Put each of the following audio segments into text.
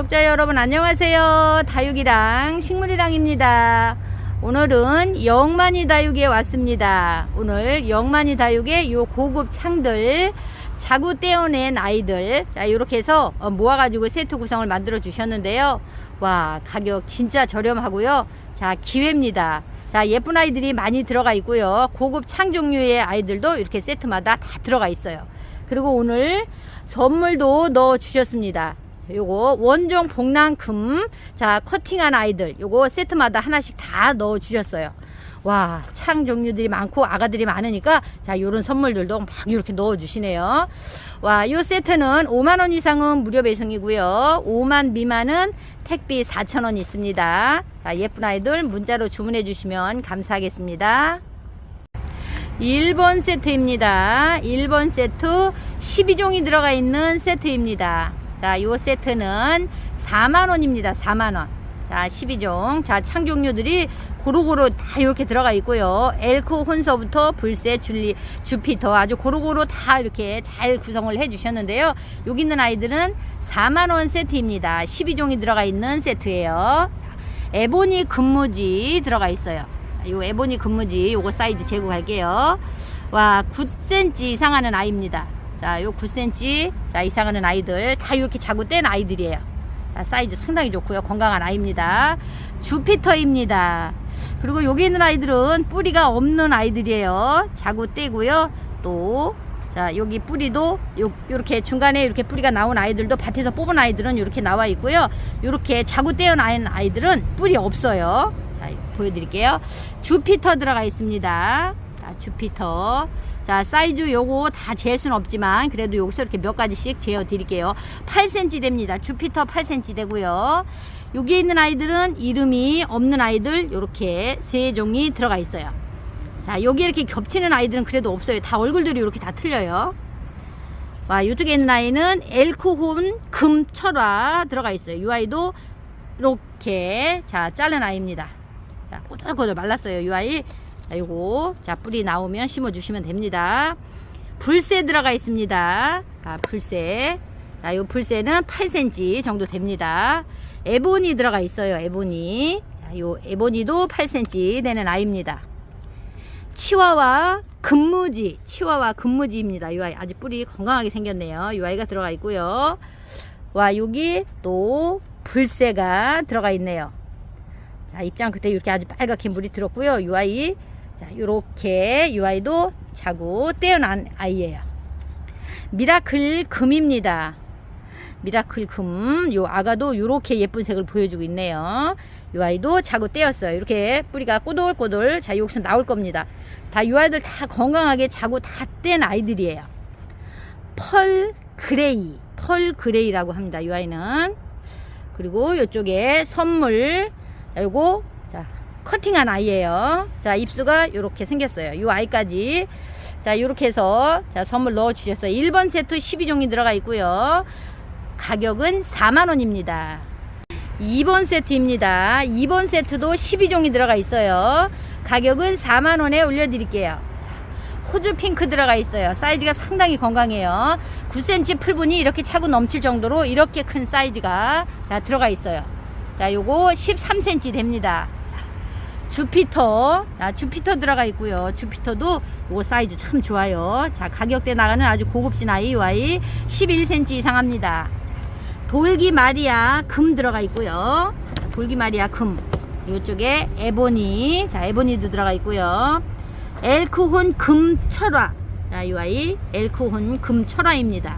구독자 여러분 안녕하세요. 다육이랑 식물이랑입니다. 오늘은 영만이 다육에 왔습니다. 오늘 영만이 다육의 요 고급 창들 자구 떼어낸 아이들 자 이렇게 해서 어, 모아 가지고 세트 구성을 만들어 주셨는데요. 와 가격 진짜 저렴하고요. 자 기회입니다. 자 예쁜 아이들이 많이 들어가 있고요. 고급 창 종류의 아이들도 이렇게 세트마다 다 들어가 있어요. 그리고 오늘 선물도 넣어 주셨습니다. 요거 원종 복랑금 자 커팅한 아이들 요거 세트마다 하나씩 다 넣어 주셨어요. 와, 창 종류들이 많고 아가들이 많으니까 자, 요런 선물들도 막 이렇게 넣어 주시네요. 와, 요 세트는 5만 원 이상은 무료 배송이고요. 5만 미만은 택비 4천 원 있습니다. 자, 예쁜 아이들 문자로 주문해 주시면 감사하겠습니다. 1번 세트입니다. 1번 세트 12종이 들어가 있는 세트입니다. 자, 요 세트는 4만원입니다. 4만원. 자, 12종. 자, 창 종류들이 고루고루 다 이렇게 들어가 있고요. 엘코 혼서부터 불새, 줄리, 주피터 아주 고루고루 다 이렇게 잘 구성을 해 주셨는데요. 여기 있는 아이들은 4만원 세트입니다. 12종이 들어가 있는 세트예요. 에보니 근무지 들어가 있어요. 요 에보니 근무지 요거 사이즈 갈게요. 와 9cm 이상 하는 아이입니다. 자, 요 9cm 자 이상 하는 아이들 다 이렇게 자고 뗀 아이들이에요. 자, 사이즈 상당히 좋고요. 건강한 아이입니다. 주피터입니다. 그리고 여기 있는 아이들은 뿌리가 없는 아이들이에요. 자구 떼고요. 또 자, 여기 뿌리도 요, 요렇게 중간에 이렇게 뿌리가 나온 아이들도 밭에서 뽑은 아이들은 이렇게 나와 있고요. 요렇게 자구 떼어난 아이들은 뿌리 없어요. 자, 보여드릴게요. 주피터 들어가 있습니다. 자, 주피터. 자, 사이즈 요거 다잴 수는 없지만 그래도 여기서 이렇게 몇 가지씩 재어 드릴게요. 8cm 됩니다. 주피터 8cm 되고요. 여기에 있는 아이들은 이름이 없는 아이들 요렇게 세 종이 들어가 있어요. 자, 여기 이렇게 겹치는 아이들은 그래도 없어요. 다 얼굴들이 이렇게 다 틀려요. 와, 이쪽에 있는 아이는 엘코혼 금철화 들어가 있어요. 이 아이도 이렇게 자, 자른 아이입니다. 자, 꼬들꼬들 말랐어요. 이 아이. 자, 요거 자, 뿌리 나오면 심어 주시면 됩니다. 불새 들어가 있습니다. 아, 불새. 자, 요 불새는 8cm 정도 됩니다. 에보니 들어가 있어요. 에보니. 자, 요 에보니도 8cm 되는 아이입니다. 치와와 금무지, 치와와 금무지입니다. 이 아이 아주 뿌리 건강하게 생겼네요. 이 아이가 들어가 있고요. 와 여기 또 불새가 들어가 있네요. 자 입장 그때 이렇게 아주 빨갛게 물이 들었고요. 이 아이 자 요렇게 이 아이도 자구 떼어난 아이예요. 미라클 금입니다. 미라클 금, 요 아가도 요렇게 예쁜 색을 보여주고 있네요. 요 아이도 자고 떼었어요. 이렇게 뿌리가 꼬돌꼬돌 자 여기서 나올 겁니다. 다 요 아이들 다 건강하게 자고 다뗀 아이들이에요. 펄 그레이, 펄 그레이라고 합니다. 요 아이는 그리고 요쪽에 선물 자, 요거 자 커팅한 아이예요. 자 입수가 요렇게 생겼어요. 요 아이까지 자 요렇게 해서 자 선물 넣어 주셨어요. 1번 세트 12종이 들어가 있고요. 가격은 4만 원입니다. 2번 세트입니다. 2번 세트도 12종이 들어가 있어요. 가격은 4만 원에 올려 드릴게요. 호주 핑크 들어가 있어요. 사이즈가 상당히 건강해요. 9cm 풀분이 이렇게 차고 넘칠 정도로 이렇게 큰 사이즈가 자, 들어가 있어요. 자, 요거 13cm 됩니다. 주피터. 자, 주피터 들어가 있고요. 주피터도 요 사이즈 참 좋아요. 자, 가격대 나가는 아주 고급진 아이, 요 아이 11cm 이상 합니다. 돌기 마리아 금 들어가 있고요. 돌기 마리아 금. 이쪽에 에보니. 자, 에보니도 들어가 있고요. 엘크혼 금철화. 자, 이 아이 엘크혼 금철화입니다.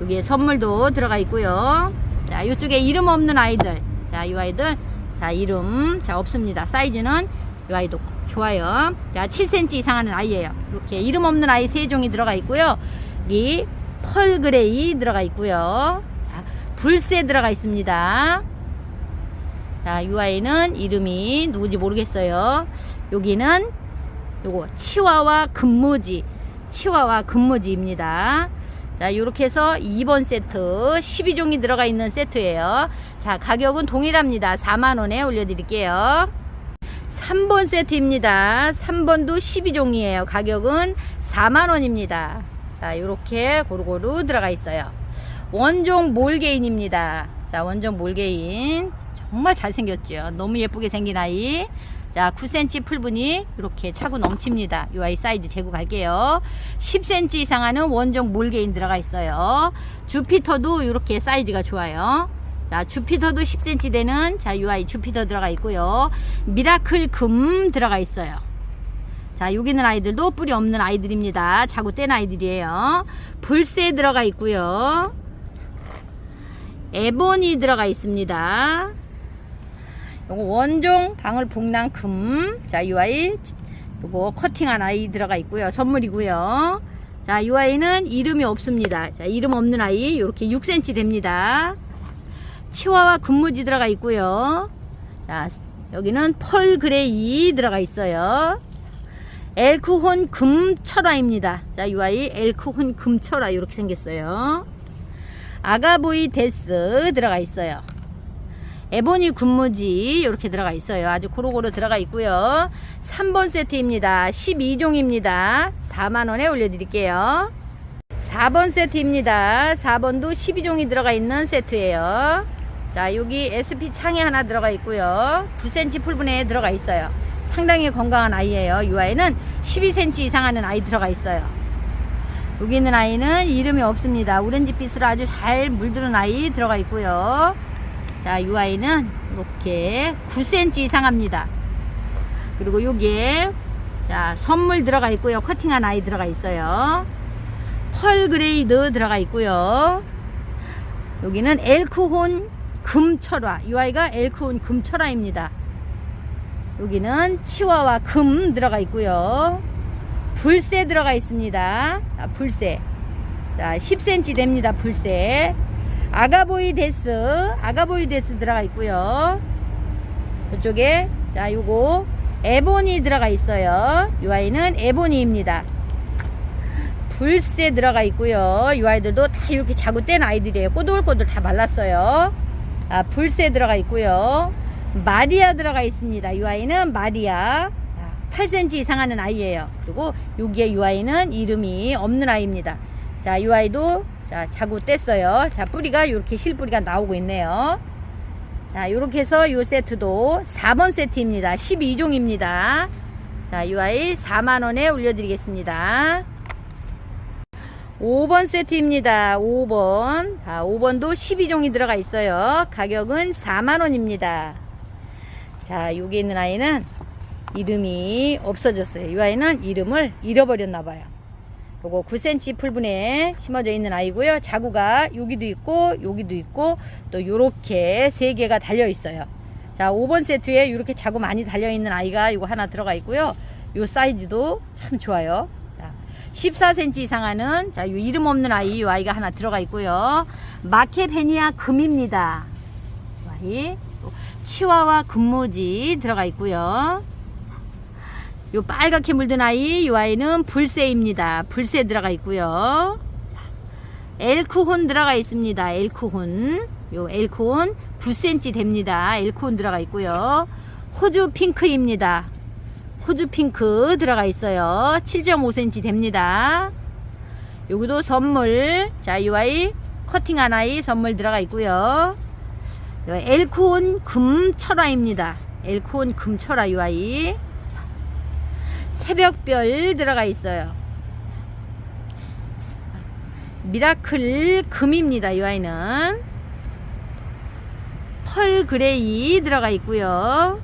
여기에 선물도 들어가 있고요. 자, 이쪽에 이름 없는 아이들. 자, 이 아이들. 자, 이름. 자, 없습니다. 사이즈는 이 아이도 좋아요. 자, 7cm 이상 하는 아이예요. 이렇게 이름 없는 아이 세 종이 들어가 있고요. 여기 펄 그레이 들어가 있고요. 자, 불새 들어가 있습니다. 자, 이 아이는 이름이 누구지 모르겠어요. 여기는 요거 치와와 금무지, 치와와 금무지입니다. 자, 이렇게 해서 2번 세트 12종이 들어가 있는 세트예요. 자, 가격은 동일합니다. 4만 원에 올려 드릴게요. 3번 세트입니다. 3번도 12종이에요. 가격은 4만 원입니다. 자, 이렇게 고루고루 들어가 있어요. 원종 몰게인입니다. 자, 원종 몰개인. 정말 잘생겼죠. 너무 예쁘게 생긴 아이. 자, 9cm 풀분이 이렇게 차고 넘칩니다. 이 아이 사이즈 재고 갈게요. 10cm 이상 하는 원종 몰개인 들어가 있어요. 주피터도 이렇게 사이즈가 좋아요. 자, 주피터도 10cm 되는 자, 이 아이 주피터 들어가 있고요. 미라클 금 들어가 있어요. 자, 여기 있는 아이들도 뿌리 없는 아이들입니다. 자고 뗀 아이들이에요. 불새 들어가 있고요. 에보니 들어가 있습니다. 요거 원종 방울 복랑금. 자, 이 아이 요거 커팅한 아이 들어가 있고요. 선물이고요. 자, 이 아이는 이름이 없습니다. 자, 이름 없는 아이 이렇게 6cm 됩니다. 치와와 근무지 들어가 있고요. 자, 여기는 펄 그레이 들어가 있어요. 엘크혼 금철화입니다. 자, 이 아이 엘크혼 금철화 이렇게 생겼어요. 아가보이 데스 들어가 있어요. 에보니 군무지 이렇게 들어가 있어요. 아주 고루고루 들어가 있고요. 3번 세트입니다. 12종입니다. 4만원에 올려드릴게요. 4번 세트입니다. 4번도 12종이 들어가 있는 세트예요. 자, 여기 SP 창에 하나 들어가 있고요. 9cm 풀분에 들어가 있어요. 상당히 건강한 아이예요. 이 아이는 12cm 이상 하는 아이 들어가 있어요. 여기 있는 아이는 이름이 없습니다. 오렌지빛으로 아주 잘 물들은 아이 들어가 있고요. 자, 이 아이는 이렇게 9cm 이상 합니다. 그리고 여기에 자, 선물 들어가 있고요. 커팅한 아이 들어가 있어요. 펄 그레이드 들어가 있고요. 여기는 엘크혼 금철화. 이 아이가 엘크혼 금철화입니다. 여기는 치와와 금 들어가 있고요. 불새 들어가 있습니다. 아, 불새. 자, 10cm 됩니다. 불새. 아가보이 데스. 아가보이 데스 들어가 있고요. 이쪽에 자, 요거 에보니 들어가 있어요. 이 아이는 에보니입니다. 불새 들어가 있고요. 이 아이들도 다 이렇게 자고 뗀 아이들이에요. 꼬들꼬들 다 말랐어요. 아, 불새 들어가 있고요. 마리아 들어가 있습니다. 이 아이는 마리아. 8cm 이상 하는 아이예요. 그리고 여기에 이 아이는 이름이 없는 아이입니다. 자, 이 아이도 자, 자고 뗐어요. 자, 뿌리가 이렇게 실뿌리가 나오고 있네요. 자, 이렇게 해서 이 세트도 4번 세트입니다. 12종입니다. 자, 이 아이 4만원에 올려드리겠습니다. 5번 세트입니다. 5번. 자, 5번도 12종이 들어가 있어요. 가격은 4만원입니다. 자, 여기 있는 아이는 이름이 없어졌어요. 이 아이는 이름을 잃어버렸나 봐요. 요거 9cm 풀분에 심어져 있는 아이고요. 자구가 여기도 있고 여기도 있고 또 요렇게 세 개가 달려 있어요. 자, 5번 세트에 이렇게 자구 많이 달려 있는 아이가 이거 하나 들어가 있고요. 요 사이즈도 참 좋아요. 자, 14cm 이상 하는 자, 요 이름 없는 아이 요 아이가 하나 들어가 있고요. 마케베니아 금입니다. 또 치와와 금모지 들어가 있고요. 요 빨갛게 물든 아이, 요 아이는 불새입니다. 불새 들어가 있고요. 엘크혼 들어가 있습니다. 엘크혼. 요 엘크혼 9cm 됩니다. 엘크혼 들어가 있고요. 호주 핑크입니다. 호주 핑크 들어가 있어요. 7.5cm 됩니다. 여기도 선물. 자, 이 아이 커팅한 아이 선물 들어가 있고요. 요 엘크혼 금철화입니다. 엘크혼 금철화 이 아이. 새벽별 들어가 있어요. 미라클 금입니다. 이 아이는 펄 그레이 들어가 있고요.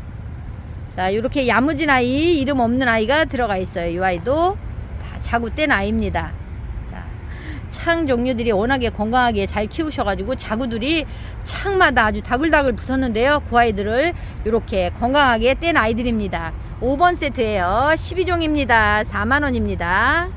자, 이렇게 야무진 아이, 이름 없는 아이가 들어가 있어요. 이 아이도 다 자구 뗀 아이입니다. 자, 창 종류들이 워낙에 건강하게 잘 키우셔가지고 자구들이 창마다 아주 다글다글 붙었는데요. 그 아이들을 이렇게 건강하게 뗀 아이들입니다. 5번 세트예요. 12종입니다. 4만원입니다.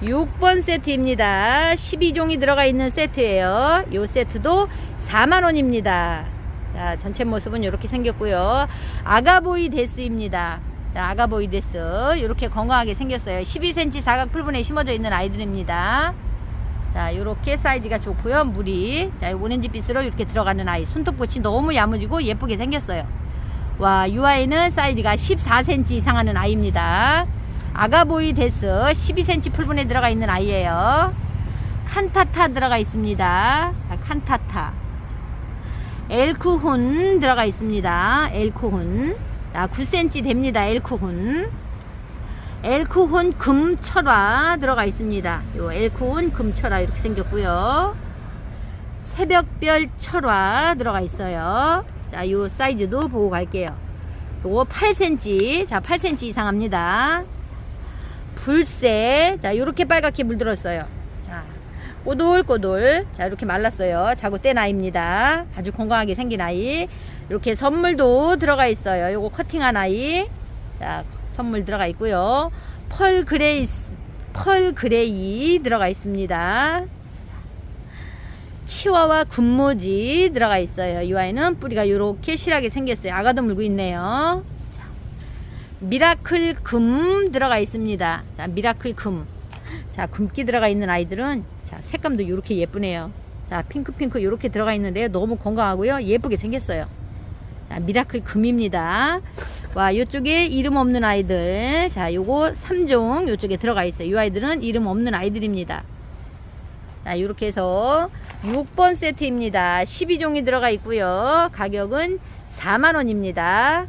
6번 세트입니다. 12종이 들어가 있는 세트예요. 이 세트도 4만원입니다. 자, 전체 모습은 이렇게 생겼고요. 아가보이 데스입니다. 자, 아가보이 데스. 이렇게 건강하게 생겼어요. 12cm 사각 풀분에 심어져 있는 아이들입니다. 자, 이렇게 사이즈가 좋고요. 물이. 자, 오렌지 빛으로 이렇게 들어가는 아이. 손톱 꽃이 너무 야무지고 예쁘게 생겼어요. 와, 이 아이는 사이즈가 14cm 이상 하는 아이입니다. 아가보이 데스 12cm 풀분에 들어가 있는 아이예요. 칸타타 들어가 있습니다. 자, 칸타타. 엘크혼 들어가 있습니다. 엘크혼. 자, 9cm 됩니다. 엘크혼. 엘크혼 금철화 들어가 있습니다. 요 엘크혼 금철화 이렇게 생겼고요. 새벽별 철화 들어가 있어요. 자, 요 사이즈도 보고 갈게요. 요거 8cm. 자, 8cm 이상 합니다. 불새. 자, 요렇게 빨갛게 물들었어요. 자, 꼬돌꼬돌. 자, 이렇게 말랐어요. 자구 뗀 아이입니다. 아주 건강하게 생긴 아이. 이렇게 선물도 들어가 있어요. 요거 커팅한 아이. 자, 선물 들어가 있고요. 펄 그레이스, 펄 그레이 들어가 있습니다. 치와와 군무지 들어가 있어요. 이 아이는 뿌리가 이렇게 실하게 생겼어요. 아가도 물고 있네요. 자, 미라클 금 들어가 있습니다. 자, 미라클 금. 자, 금기 들어가 있는 아이들은 자, 색감도 이렇게 예쁘네요. 자, 핑크핑크 이렇게 들어가 있는데요. 너무 건강하고요. 예쁘게 생겼어요. 자, 미라클 금입니다. 와, 이쪽에 이름 없는 아이들. 자, 요거 3종 요쪽에 들어가 있어요. 이 아이들은 이름 없는 아이들입니다. 자, 이렇게 해서 6번 세트입니다. 12종이 들어가 있고요. 가격은 4만원입니다.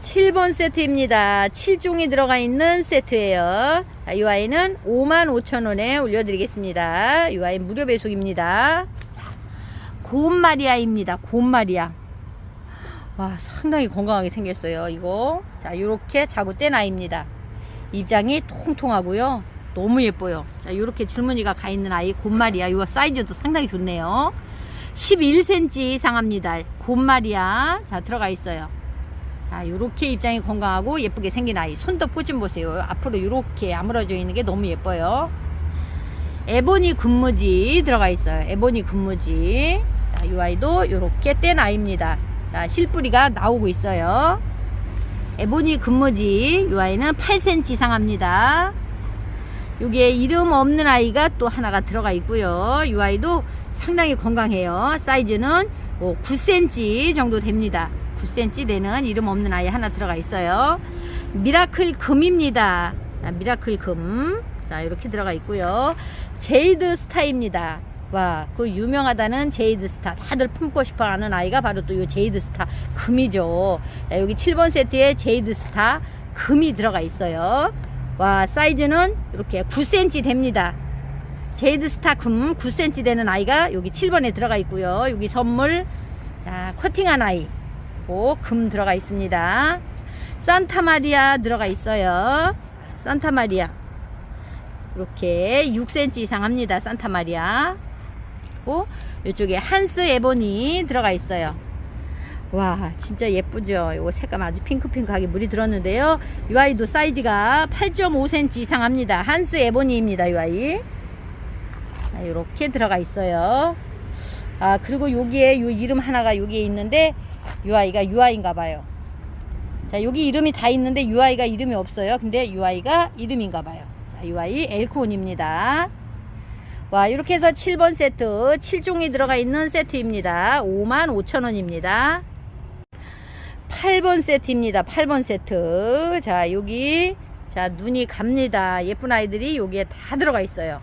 7번 세트입니다. 7종이 들어가 있는 세트예요. 자, 이 아이는 5만 5천원에 올려드리겠습니다. 이 아이 무료 배송입니다. 곰마리아입니다. 곰마리아. 와, 상당히 건강하게 생겼어요. 이거. 자, 요렇게 자구 뗀 아이입니다. 입장이 통통하고요. 너무 예뻐요. 자, 요렇게 줄무늬가 가 있는 아이 곰마리아. 요 사이즈도 상당히 좋네요. 11cm 이상 합니다. 곰마리아. 자, 들어가 있어요. 자, 요렇게 입장이 건강하고 예쁘게 생긴 아이. 손톱 좀 보세요. 앞으로 요렇게 아물어져 있는 게 너무 예뻐요. 에보니 군무지 들어가 있어요. 에보니 군무지. 자, 이 아이도 요렇게 뗀 아이입니다. 자, 실뿌리가 나오고 있어요. 에보니 근무지 이 아이는 8cm 이상 합니다. 요게 이름 없는 아이가 또 하나가 들어가 있고요. 이 아이도 상당히 건강해요. 사이즈는 뭐 9cm 정도 됩니다. 9cm 되는 이름 없는 아이 하나 들어가 있어요. 미라클 금입니다. 자, 미라클 금. 자, 이렇게 들어가 있고요. 제이드 스타입니다. 와, 그 유명하다는 제이드 스타. 다들 품고 싶어 하는 아이가 바로 또 이 제이드 스타 금이죠. 자, 여기 7번 세트에 제이드 스타 금이 들어가 있어요. 와, 사이즈는 이렇게 9cm 됩니다. 제이드 스타 금 9cm 되는 아이가 여기 7번에 들어가 있고요. 여기 선물. 자, 커팅한 아이. 오, 금 들어가 있습니다. 산타마리아 들어가 있어요. 산타마리아. 이렇게 6cm 이상 합니다. 산타마리아. 고 이쪽에 한스 에보니 들어가 있어요. 와 진짜 예쁘죠. 이거 색감 아주 핑크핑크하게 물이 들었는데요. 이 아이도 사이즈가 8.5cm 이상 합니다. 한스 에보니입니다. 이 아이. 자, 이렇게 들어가 있어요. 아 그리고 여기에 요 이름 하나가 여기에 있는데 이 아이가 유 아이인가 봐요. 자 여기 이름이 다 있는데 유 아이가 이름이 없어요. 근데 유 아이가 이름인가 봐요. 자, 유 아이 엘코온입니다. 와 이렇게 해서 7번 세트 7종이 들어가 있는 세트입니다 55,000원입니다 8번 세트입니다. 8번 세트. 자 여기 자 눈이 갑니다. 예쁜 아이들이 여기에 다 들어가 있어요.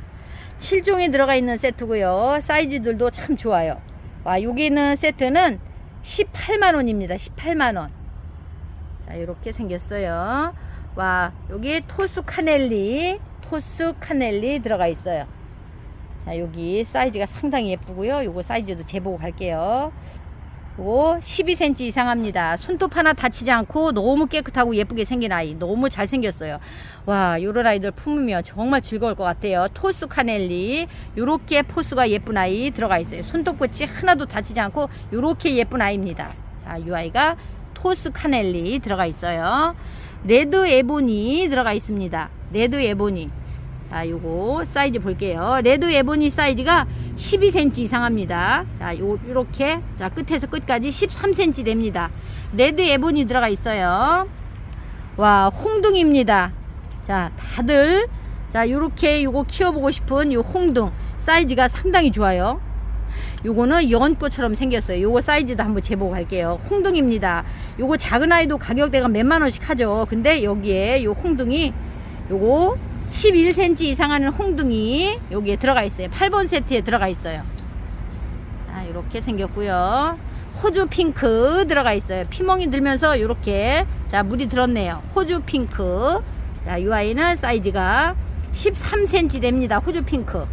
7종이 들어가 있는 세트고요. 사이즈들도 참 좋아요. 와 여기 있는 세트는 18만원입니다. 18만원. 자 이렇게 생겼어요. 와 여기 토스 카넬리 토스 카넬리 들어가 있어요. 자, 여기 사이즈가 상당히 예쁘고요. 요거 사이즈도 재보고 갈게요. 요거 12cm 이상 합니다. 손톱 하나 다치지 않고 너무 깨끗하고 예쁘게 생긴 아이. 너무 잘생겼어요. 와, 요런 아이들 품으면 정말 즐거울 것 같아요. 토스 카넬리. 요렇게 포스가 예쁜 아이 들어가 있어요. 손톱끝이 하나도 다치지 않고 요렇게 예쁜 아이입니다. 자, 요 아이가 토스 카넬리 들어가 있어요. 레드 에보니 들어가 있습니다. 레드 에보니. 자, 요거 사이즈 볼게요. 레드 에보니 사이즈가 12cm 이상 합니다. 자, 요, 요렇게. 자, 끝에서 끝까지 13cm 됩니다. 레드 에보니 들어가 있어요. 와, 홍둥입니다. 자, 다들, 자, 요렇게 요거 키워보고 싶은 요 홍둥. 사이즈가 상당히 좋아요. 요거는 연꽃처럼 생겼어요. 요거 사이즈도 한번 재보고 갈게요. 홍둥입니다. 요거 작은 아이도 가격대가 몇만 원씩 하죠. 근데 여기에 요 홍둥이 요거 11cm 이상 하는 홍둥이 여기에 들어가 있어요. 8번 세트에 들어가 있어요. 아, 이렇게 생겼고요. 호주 핑크 들어가 있어요. 피멍이 들면서 이렇게 자 물이 들었네요. 호주 핑크. 자, 이 아이는 사이즈가 13cm 됩니다. 호주 핑크.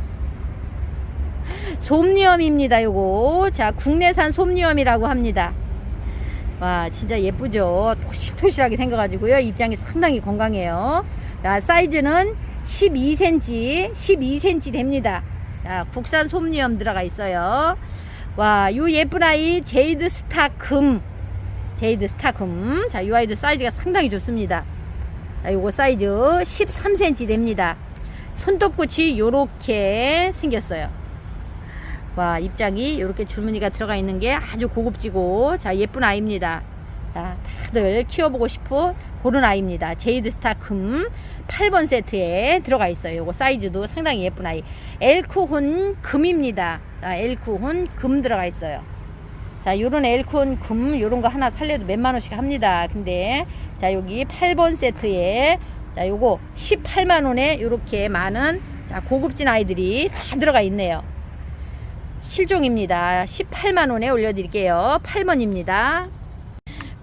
솜니엄입니다. 요거. 자, 국내산 솜니엄이라고 합니다. 와, 진짜 예쁘죠? 토실토실하게 생겨가지고요. 입장이 상당히 건강해요. 자, 사이즈는 12cm, 12cm 됩니다. 자, 국산 솜니엄 들어가 있어요. 와, 요 예쁜 아이 제이드 스타 금. 제이드 스타 금. 자, 이 아이도 사이즈가 상당히 좋습니다. 자, 요거 사이즈 13cm 됩니다. 손톱꽃이 요렇게 생겼어요. 와, 입장이 이렇게 줄무늬가 들어가 있는 게 아주 고급지고, 자, 예쁜 아이입니다. 자, 다들 키워보고 싶은 그런 아이입니다. 제이드 스타 금 8번 세트에 들어가 있어요. 요거 사이즈도 상당히 예쁜 아이. 엘크혼 금입니다. 자, 엘크혼 금 들어가 있어요. 자, 요런 엘콘 금, 요런 거 하나 살려도 몇만 원씩 합니다. 근데, 자, 여기 8번 세트에, 자, 요거 18만 원에 요렇게 많은, 자, 고급진 아이들이 다 들어가 있네요. 실종입니다. 18만 원에 올려드릴게요. 8번입니다.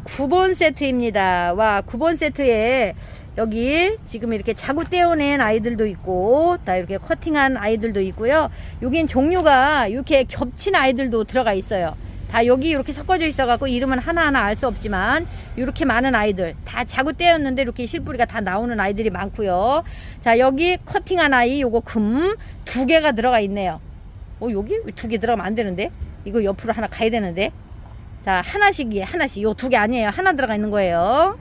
9번 세트입니다. 와, 9번 세트에 여기 지금 이렇게 자구 떼어낸 아이들도 있고, 다 이렇게 커팅한 아이들도 있고요. 여긴 종류가 이렇게 겹친 아이들도 들어가 있어요. 다 여기 이렇게 섞어져 있어 갖고 이름은 하나하나 알 수 없지만 이렇게 많은 아이들 다 자구 떼었는데 이렇게 실뿌리가 다 나오는 아이들이 많고요. 자 여기 커팅한 아이 요거 금 두 개가 들어가 있네요. 어 여기 두 개 들어가면 안 되는데 이거 옆으로 하나 가야 되는데 자 하나씩이 하나씩 요 두 개 아니에요 하나 들어가 있는 거예요.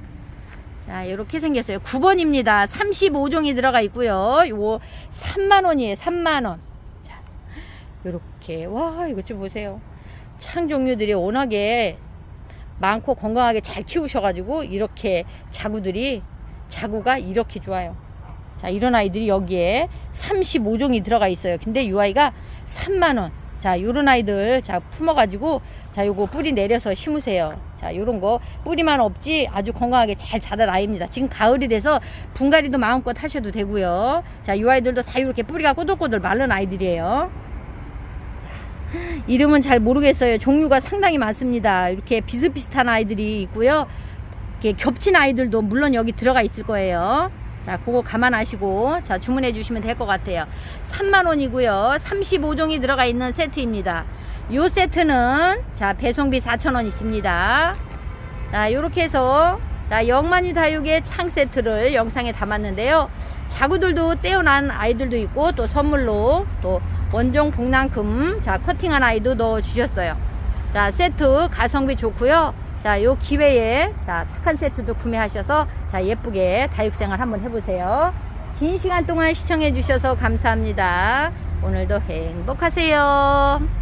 자 이렇게 생겼어요. 9번입니다. 35종이 들어가 있고요. 요거 3만 원이에요. 3만 원. 자 요렇게 와 이것 좀 보세요. 창 종류들이 워낙에 많고 건강하게 잘 키우셔가지고 이렇게 자구들이 자구가 이렇게 좋아요. 자 이런 아이들이 여기에 35종이 들어가 있어요. 근데 이 아이가 3만 원. 자 요런 아이들 자 품어 가지고 자 요거 뿌리 내려서 심으세요. 자 요런 거 뿌리만 없지 아주 건강하게 잘 자랄 아이입니다. 지금 가을이 돼서 분갈이도 마음껏 하셔도 되고요. 자 요 아이들도 다 이렇게 뿌리가 꼬들꼬들 마른 아이들이에요. 이름은 잘 모르겠어요. 종류가 상당히 많습니다. 이렇게 비슷비슷한 아이들이 있고요. 이렇게 겹친 아이들도 물론 여기 들어가 있을 거예요. 자, 그거 감안하시고 자, 주문해 주시면 될 것 같아요. 3만 원이고요. 35종이 들어가 있는 세트입니다. 요 세트는 자, 배송비 4천 원 있습니다. 자, 요렇게 해서 자, 영만이 다육의 창 세트를 영상에 담았는데요. 자구들도 떼어난 아이들도 있고 또 선물로 또 원종 복랑금 자 커팅한 아이도 넣어 주셨어요. 자 세트 가성비 좋고요. 자 요 기회에 자 착한 세트도 구매하셔서 자 예쁘게 다육생활 한번 해보세요. 긴 시간 동안 시청해 주셔서 감사합니다. 오늘도 행복하세요.